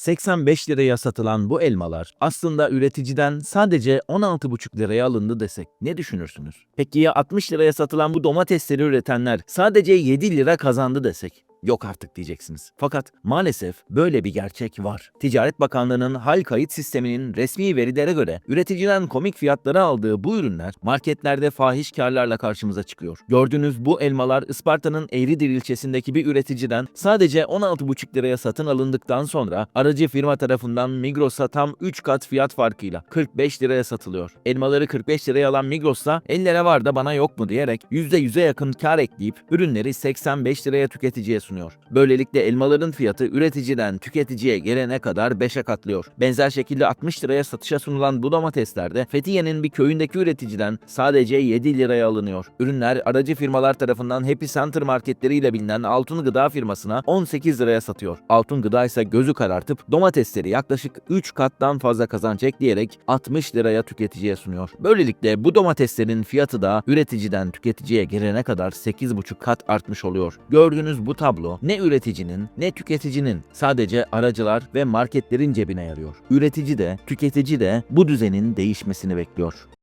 85 liraya satılan bu elmalar aslında üreticiden sadece 16,5 liraya alındı desek ne düşünürsünüz? Peki ya 60 liraya satılan bu domatesleri üretenler sadece 7 lira kazandı desek? Yok artık diyeceksiniz. Fakat maalesef böyle bir gerçek var. Ticaret Bakanlığı'nın hal kayıt sisteminin resmi verilere göre üreticiden komik fiyatlara aldığı bu ürünler marketlerde fahiş karlarla karşımıza çıkıyor. Gördüğünüz bu elmalar Isparta'nın Eğridir ilçesindeki bir üreticiden sadece 16,5 liraya satın alındıktan sonra aracı firma tarafından Migros'a tam 3 kat fiyat farkıyla 45 liraya satılıyor. Elmaları 45 liraya alan Migros'ta ellere var da bana yok mu diyerek %100'e yakın kar ekleyip ürünleri 85 liraya tüketiciye sunuyor. Böylelikle elmaların fiyatı üreticiden tüketiciye gelene kadar 5'e katlıyor. Benzer şekilde 60 liraya satışa sunulan bu domatesler de Fethiye'nin bir köyündeki üreticiden sadece 7 liraya alınıyor. Ürünler aracı firmalar tarafından Happy Center marketleriyle bilinen Altın Gıda firmasına 18 liraya satıyor. Altın Gıda ise gözü karartıp domatesleri yaklaşık 3 kattan fazla kazanç ekleyerek 60 liraya tüketiciye sunuyor. Böylelikle bu domateslerin fiyatı da üreticiden tüketiciye gelene kadar 8,5 kat artmış oluyor. Gördüğünüz bu tablo ne üreticinin ne tüketicinin sadece aracılar ve marketlerin cebine yarıyor. Üretici de tüketici de bu düzenin değişmesini bekliyor.